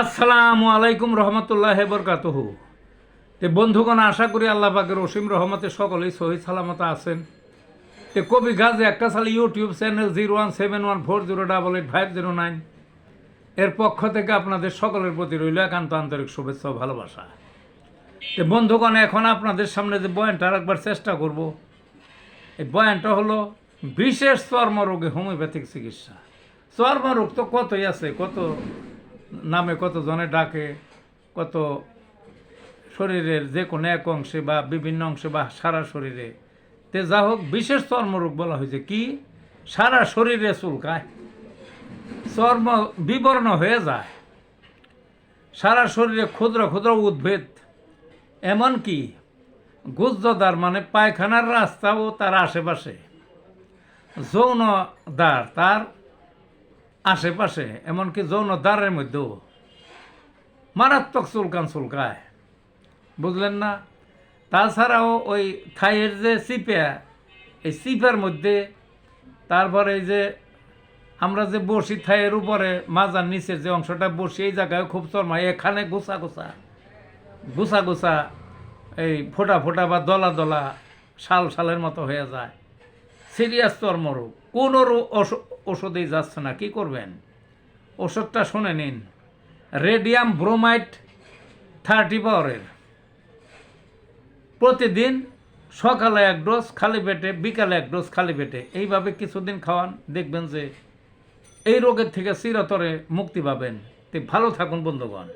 আসসালামু আলাইকুম রহমতুল্লাহ বরকাতহু। তে বন্ধুগণ, আশা করি আল্লাহ পাকের অসীম রহমতে সকলেই সহি সালামত আছেন। তে কবি গাজে একটা সালে YouTube channel zero one seven one four zero double eight five zero nine. এর পক্ষ থেকে আপনাদের সকলের প্রতি রইল একান্ত আন্তরিক শুভেচ্ছা ও ভালোবাসা। তে বন্ধুগণ, এখন আপনাদের সামনে যে বয়ানটা রাখবার চেষ্টা করব, এই বয়ানটা হলো, বিশেষ চর্মরোগে হোমিওপ্যাথিক চিকিৎসা। চর্মরোগ তো কতই আছে, কত নামে কত জনে ডাকে, কত শরীরের যে কোনো এক অংশে বা বিভিন্ন অংশে বা সারা শরীরে। তে যা হোক, বিশেষ চর্মরোগ বলা হয়েছে। কি? সারা শরীরে চুলকায়, চর্ম বিবর্ণ হয়ে যায়। সারা শরীরে ক্ষুদ্র ক্ষুদ্র উদ্ভিদ। এমনকি গুজ্জদার মানে পায়খানার রাস্তাও তার আশেপাশে। যৌন দ্বার তার আশেপাশে, এমনকি যৌন দ্বারের মধ্যেও। মারাত্মক চুলকান চুলকায়। বুঝলেন না? তাছাড়াও ওই থাইয়ের যে চিপা এই চিপার মধ্যে, তারপরে এই যে আমরা যে বসি থাইয়ের উপরে, মাজার নিচের যে অংশটা বসি, এই জায়গায় খুব চর্মা এখানে গোসা গোসা গোসা গোসা এই ফোটা ফোটা বা দলা দলা শাল শালের মতো হয়ে যায়। সিরিয়াস চর্মরোগ কোনো রো- ওষ- ওষুধেই যাচ্ছে না, কি করবেন? ওষুধটা শুনে নিন। রেডিয়াম ব্রোমাইড থার্টি পাওয়ারের। প্রতিদিন সকালে এক ডোজ, খালি পেটে, বিকালে এক ডোজ, খালি পেটে। এইভাবে কিছুদিন খাওয়ান, দেখবেন যে এই রোগের থেকে চিরতরে মুক্তি পাবেন। তে ভালো থাকুন, বন্ধুগণ।